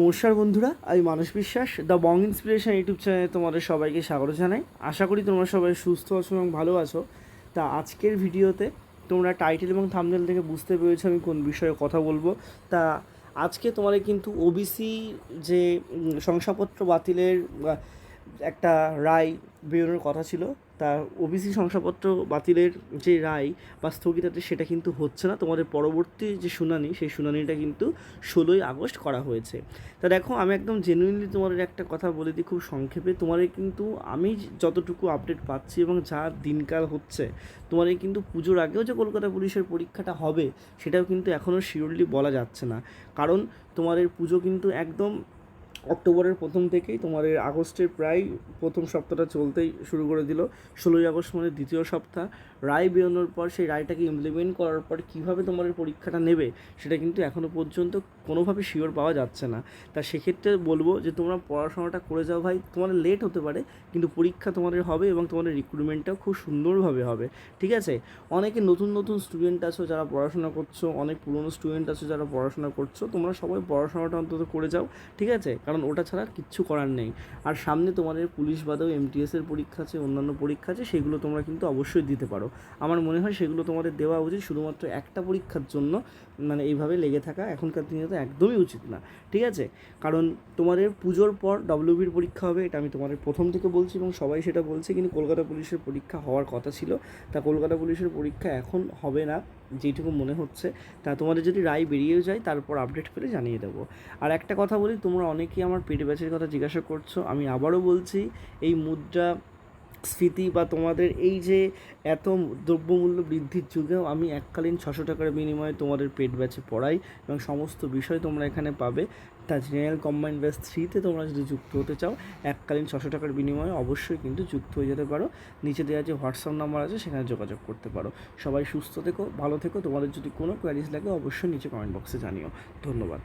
নমস্কার বন্ধুরা, আমি মানস বিশ্বাস দ্য বং ইন্সপিরেশন ইউটিউব চ্যানেলে তোমাদের সবাইকে স্বাগত জানাই। আশা করি তোমরা সবাই সুস্থ আছো এবং ভালো আছো। তা আজকের ভিডিওতে তোমরা টাইটেল এবং থামনেল থেকে বুঝতে পেরেছ আমি কোন বিষয়ে কথা বলব। তা আজকে তোমাদের কিন্তু ওবিসি যে শংসাপত্র বাতিলের একটা রায় বেরোনোর কথা ছিল। তা ওবিসি শংসাপত্র বাতিলের যে রায় বা স্থগিতাতে সেটা কিন্তু হচ্ছে না। তোমাদের পরবর্তী যে শুনানি, সেই শুনানিটা কিন্তু ষোলোই আগস্ট করা হয়েছে। তা দেখো, আমি একদম জেনুইনলি তোমাদের একটা কথা বলে দিই, খুব সংক্ষেপে। তোমাদের কিন্তু আমি যতটুকু আপডেট পাচ্ছি এবং যা দিনকাল হচ্ছে, তোমাদের কিন্তু পুজোর আগেও যে কলকাতা পুলিশের পরীক্ষাটা হবে, সেটাও কিন্তু এখনও শিওরলি বলা যাচ্ছে না। কারণ তোমাদের পুজো কিন্তু একদম অক্টোবরের প্রথম থেকেই তোমাদের আগস্টের প্রায় প্রথম সপ্তাহটা চলতেই শুরু করে দিল। ষোলোই আগস্ট মানে দ্বিতীয় সপ্তাহ। রায় বেরোনোর পর সেই রায়টাকে ইমপ্লিমেন্ট করার পর কীভাবে তোমাদের পরীক্ষাটা নেবে সেটা কিন্তু এখনও পর্যন্ত কোনোভাবে শিওর পাওয়া যাচ্ছে না। তা সেক্ষেত্রে বলব যে তোমরা পড়াশোনাটা করে যাও ভাই। তোমাদের লেট হতে পারে, কিন্তু পরীক্ষা তোমাদের হবে এবং তোমাদের রিক্রুটমেন্টটাও খুব সুন্দরভাবে হবে। ঠিক আছে? অনেকে নতুন নতুন স্টুডেন্ট আছো যারা পড়াশোনা করছ, অনেক পুরনো স্টুডেন্ট আছো যারা পড়াশোনা করছ, তোমরা সবাই পড়াশোনাটা অন্তত করে যাও। ঠিক আছে? কারণ ওটা ছাড়া কিচ্ছু করার নেই। আর সামনে তোমাদের পুলিশ বাদেও এমটিএসের পরীক্ষা আছে, অন্যান্য পরীক্ষা আছে, সেগুলো তোমরা কিন্তু অবশ্যই দিতে পারো। আমার মনে হয় সেগুলো তোমাদের দেওয়া উচিত শুধুমাত্র একটা পরীক্ষার জন্য মানে এইভাবে লেগে থাকা এখনকার দিনে তো একদমই উচিত না, ঠিক আছে? কারণ তোমাদের পুজোর পর ডব্লিউবির পরীক্ষা হবে, এটা আমি তোমাদের প্রথম থেকে বলছি এবং সবাই সেটা বলছে, কিন্তু কলকাতা পুলিশের পরীক্ষা হওয়ার কথা ছিল। তা কলকাতা পুলিশের পরীক্ষা এখন হবে না যেটুকু মনে হচ্ছে। তা তোমাদের যদি রায় বেরিয়েও যায়, তারপর আপডেট পেলে জানিয়ে দেবো। আর একটা কথা বলি, তোমরা অনেকেই আমার পেট ব্যাচের কথা জিজ্ঞাসা করছ, আমি আবারও বলছি, এই মুদ্রা স্ফীতি বা তোমাদের এই যে এত দ্রব্যমূল্য বৃদ্ধির যুগেও আমি এককালীন ছশো টাকার বিনিময়ে তোমাদের পেট ব্যাচে পড়াই এবং সমস্ত বিষয় তোমরা এখানে পাবে। তা জেনারেল কম্বাইন্ড ব্যাচ থ্রিতে তোমরা যদি যুক্ত হতে চাও, এককালীন ছশো টাকার বিনিময়ে অবশ্যই কিন্তু যুক্ত হয়ে যেতে পারো। নিচে দেওয়া যে হোয়াটসঅ্যাপ নাম্বার আছে, সেখানে যোগাযোগ করতে পারো। সবাই সুস্থ থেকো, ভালো থেকো। তোমাদের যদি কোনো কোয়ারিজ লাগে, অবশ্যই নিচে কমেন্ট বক্সে জানিও। ধন্যবাদ।